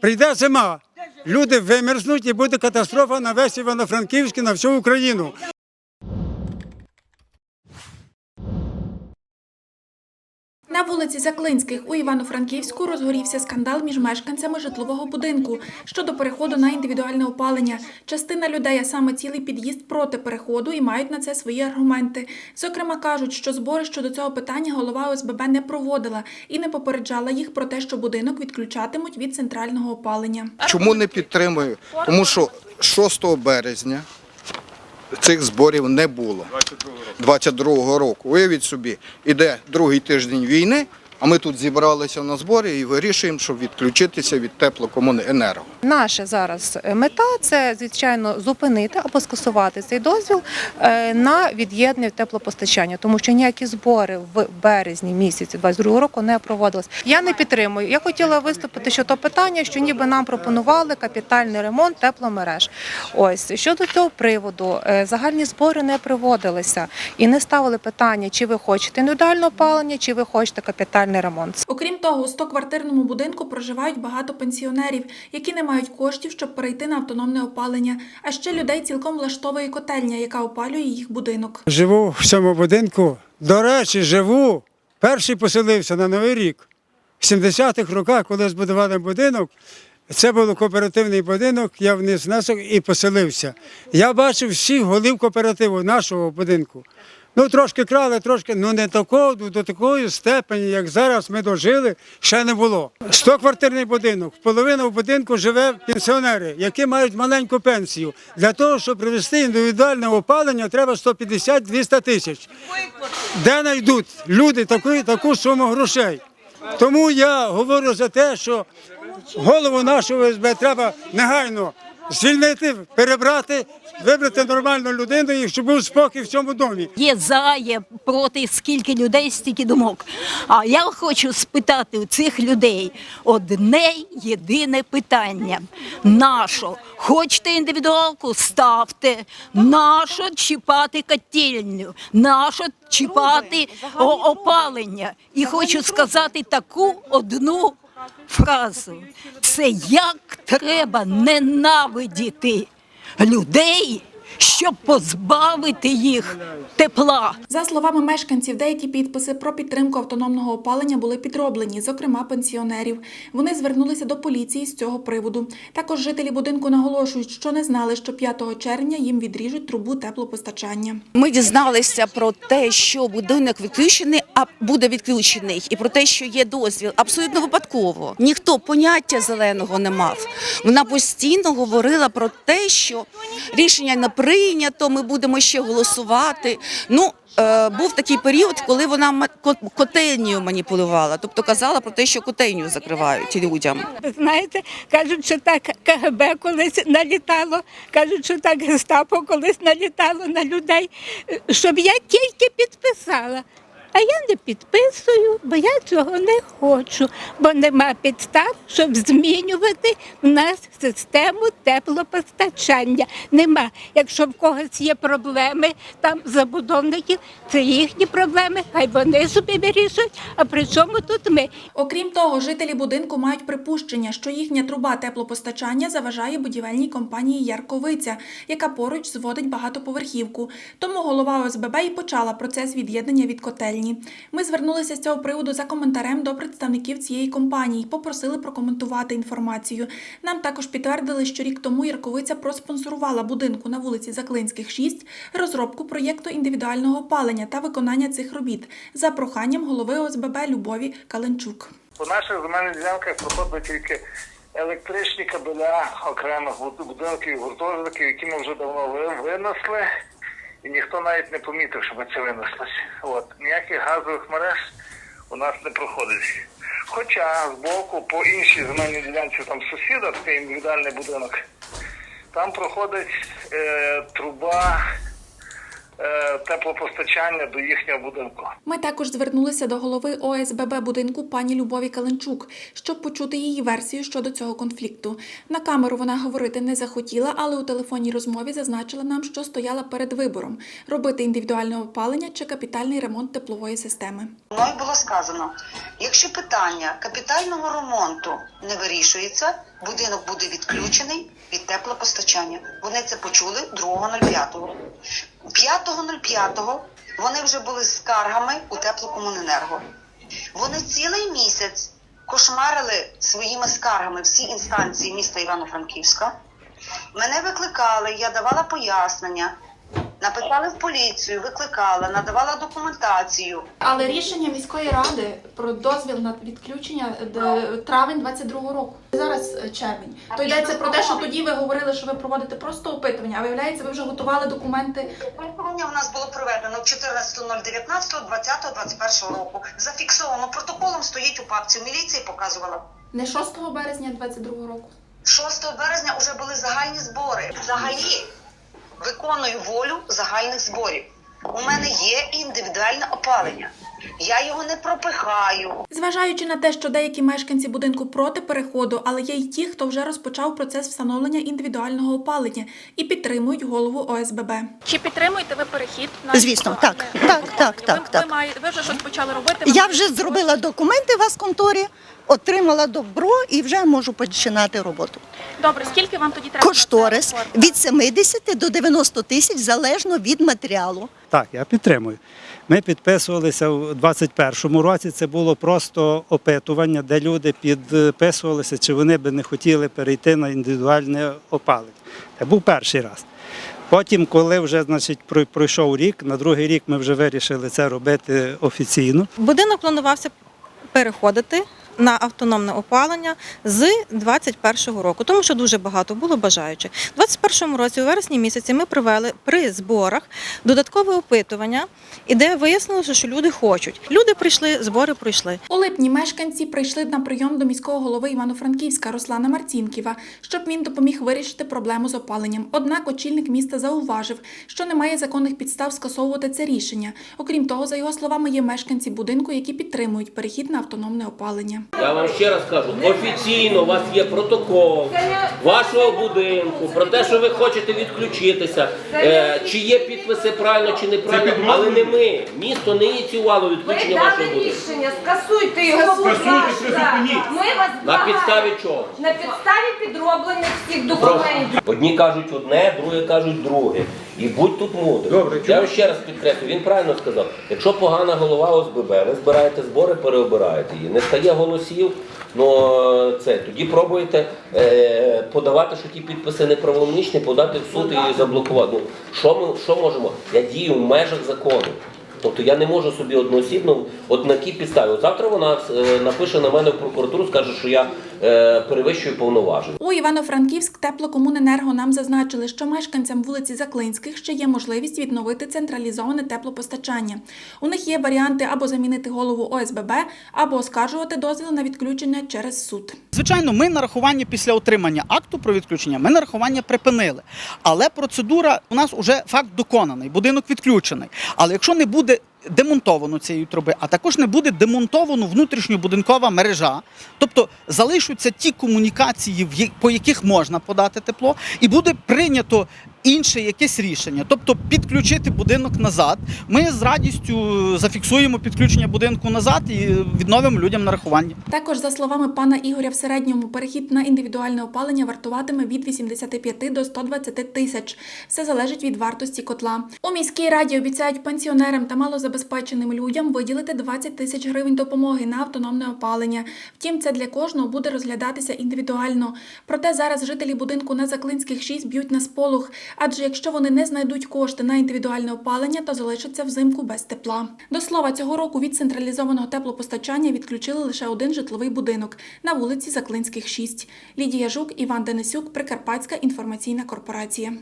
Прийде зима, люди вимерзнуть і буде катастрофа на весь Івано-Франківськ на всю Україну. На вулиці Заклинських у Івано-Франківську розгорівся скандал між мешканцями житлового будинку щодо переходу на індивідуальне опалення. Частина людей, а саме цілий під'їзд проти переходу і мають на це свої аргументи. Зокрема, кажуть, що збори щодо цього питання голова ОСББ не проводила і не попереджала їх про те, що будинок відключатимуть від центрального опалення. Чому не підтримую? Тому що 6 березня цих зборів не було. 22-го року. Уявіть собі, іде другий тиждень війни, а ми тут зібралися на зборі і вирішуємо, щоб відключитися від теплокомуненерго. Наша зараз е, мета це звичайно зупинити або скасувати цей дозвіл е, на від'єднання теплопостачання, тому що ніякі збори в березні місяці 22 року не проводились. Я не підтримую. Я хотіла виступити, що то питання, що ніби нам пропонували капітальний ремонт тепломереж. Ось щодо цього приводу, е, загальні збори не проводилися і не ставили питання, чи ви хочете індивідуальне опалення, чи ви хочете капітальний ремонт. Окрім того, у 100-квартирному будинку проживають багато пенсіонерів, які не мають коштів, щоб перейти на автономне опалення. А ще людей цілком влаштовує котельня, яка опалює їх будинок. Живу в цьому будинку. До речі, живу. Перший поселився на Новий рік. В 70-х роках, коли збудували будинок, це був кооперативний будинок, я вниз внесок і поселився. Я бачив всіх голів кооперативу нашого будинку. Ну, трошки крали, трошки, ну не такого, до такої степені, як зараз ми дожили, ще не було. 100-квартирний будинок, половина в будинку живе пенсіонери, які мають маленьку пенсію. Для того, щоб привести індивідуальне опалення, треба 150-200 тисяч. Де знайдуть люди таку, таку суму грошей? Тому я говорю за те, що голову нашого СБ треба негайно звільнити, перебрати, вибрати нормальну людину і щоб був спокій в цьому домі. Є за, є проти, скільки людей, стільки думок. А я хочу спитати у цих людей одне єдине питання. Нащо? Хочете індивідуалку? Ставте. Нащо чіпати котельню? Нащо чіпати опалення? І хочу сказати таку одну фразу. Це як треба ненавидіти людей, щоб позбавити їх тепла. За словами мешканців, деякі підписи про підтримку автономного опалення були підроблені, зокрема пенсіонерів. Вони звернулися до поліції з цього приводу. Також жителі будинку наголошують, що не знали, що 5 червня їм відріжуть трубу теплопостачання. Ми дізналися про те, що будинок відключений, а буде відключений, і про те, що є дозвіл, абсолютно випадково. Ніхто поняття зеленого не мав. Вона постійно говорила про те, що рішення не прийнято, ми будемо ще голосувати. Ну е, був такий період, коли вона ма- маніпулювала, тобто казала про те, що котельню закривають людям. Ви знаєте, кажуть, що так КГБ колись налітало, кажуть, що так гестапо колись налітало на людей, щоб я тільки підписала. А я не підписую, бо я цього не хочу, бо нема підстав, щоб змінювати в нас систему теплопостачання. Нема. Якщо в когось є проблеми, там забудовників, це їхні проблеми, хай вони собі вирішують. А при чому тут ми? Окрім того, жителі будинку мають припущення, що їхня труба теплопостачання заважає будівельній компанії Ярковиця, яка поруч зводить багатоповерхівку. Тому голова ОСББ і почала процес від'єднання від котельні. Ми звернулися з цього приводу за коментарем до представників цієї компанії, попросили прокоментувати інформацію. Нам також підтвердили, що рік тому Ярковиця проспонсорувала будинку на вулиці Заклинських 6 розробку проєкту індивідуального опалення та виконання цих робіт за проханням голови ОСББ Любові Каленчук. По наших земельних ділянках проходять тільки електричні кабеля окремих буд- будинків і гуртожитків, які ми вже давно винесли, і ніхто навіть не помітив, що ми це винеслося. От ніяких газових мереж у нас не проходить. Хоча з боку по іншій земельній ділянці там сусіда, такий індивідуальний будинок, там проходить е, труба теплопостачання до їхнього будинку. Ми також звернулися до голови ОСББ будинку пані Любові Каленчук, щоб почути її версію щодо цього конфлікту. На камеру вона говорити не захотіла, але у телефонній розмові зазначила нам, що стояла перед вибором робити індивідуальне опалення чи капітальний ремонт теплової системи. Мною було сказано, якщо питання капітального ремонту не вирішується, будинок буде відключений від теплопостачання. Вони це почули 2.05. 5.05 вони вже були скаргами у теплокомуненерго. Вони цілий місяць кошмарили своїми скаргами всі інстанції міста Івано-Франківська. Мене викликали, я давала пояснення, написали в поліцію, викликала, надавала документацію. Але рішення міської ради про дозвіл на відключення д- травень 22-го року. Зараз е, червень. То йдеться про те, що тоді ви говорили, що ви проводите просто опитування, а виявляється, ви вже готували документи. Опитування у нас було проведено 14.019, 20, 21 року. Зафіксовано протоколом стоїть у папці. Міліції показувала. Не 6 березня 22-го року. 6 березня вже були загальні збори. Взагалі виконую волю загальних зборів. У мене є індивідуальне опалення. Я його не пропихаю. Зважаючи на те, що деякі мешканці будинку проти переходу, але є й ті, хто вже розпочав процес встановлення індивідуального опалення і підтримують голову ОСББ. Чи підтримуєте ви перехід на Звісно, так, так, так, так, так. маєте, ви вже щось почали робити? Я вже зробила документи в Асконторі, отримала добро і вже можу починати роботу. Добре, скільки вам тоді треба? Кошторис від 70 до 90 тисяч залежно від матеріалу. Так, я підтримую. Ми підписувалися у 2021 році. Це було просто опитування, де люди підписувалися, чи вони би не хотіли перейти на індивідуальне опалення. Це був перший раз. Потім, коли вже значить, пройшов рік, на другий рік ми вже вирішили це робити офіційно. Будинок планувався переходити на автономне опалення з 21 року, тому що дуже багато було бажаючих. У 21 році, у вересні місяці, ми провели при зборах додаткове опитування, і де вияснилося, що люди хочуть. Люди прийшли, збори пройшли. У липні мешканці прийшли на прийом до міського голови Івано-Франківська Руслана Марцінківа, щоб він допоміг вирішити проблему з опаленням. Однак очільник міста зауважив, що немає законних підстав скасовувати це рішення. Окрім того, за його словами, є мешканці будинку, які підтримують перехід на автономне опалення. Я вам ще раз кажу, офіційно у вас є протокол вашого будинку про те, що ви хочете відключитися. Е, чи є підписи правильно чи неправильно, але не ми. Місто не ініціювало відключення вашого будинку. рішення, скасуйте його, будь ласка. Ми вас На благаємо. підставі чого? На підставі підроблених всіх документів. Одні кажуть одне, другі кажуть друге. І будь тут мудрий. Я вам ще раз підкреслю, він правильно сказав. Якщо погана голова ОСББ, ви збираєте збори, переобираєте її. Не стає голосів, ну це тоді пробуєте е, подавати, що ті підписи неправомічні, подати в суд і заблокувати. Ну що ми що можемо? Я дію в межах закону. Тобто я не можу собі одноосібно, от на якій підставі. От завтра вона е, напише на мене в прокуратуру, скаже, що я е, перевищую повноваження. У Івано-Франківськ теплокомуненерго нам зазначили, що мешканцям вулиці Заклинських ще є можливість відновити централізоване теплопостачання. У них є варіанти або замінити голову ОСББ, або оскаржувати дозвіл на відключення через суд. Звичайно, ми нарахування після отримання акту про відключення, ми нарахування припинили. Але процедура у нас вже факт доконаний, будинок відключений. Але якщо не буде демонтовано цієї труби, а також не буде демонтовано внутрішньобудинкова мережа, тобто залишаться ті комунікації, по яких можна подати тепло, і буде прийнято інше якесь рішення, тобто підключити будинок назад. Ми з радістю зафіксуємо підключення будинку назад і відновимо людям нарахування. Також, за словами пана Ігоря, в середньому перехід на індивідуальне опалення вартуватиме від 85 до 120 тисяч. Все залежить від вартості котла. У міській раді обіцяють пенсіонерам та малозабезпеченим людям виділити 20 тисяч гривень допомоги на автономне опалення. Втім, це для кожного буде розглядатися індивідуально. Проте зараз жителі будинку на Заклинських 6 б'ють на сполох, адже якщо вони не знайдуть кошти на індивідуальне опалення, то залишаться взимку без тепла. До слова, цього року від централізованого теплопостачання відключили лише один житловий будинок на вулиці Заклинських 6. Лідія Жук, Іван Денисюк, Прикарпатська інформаційна корпорація.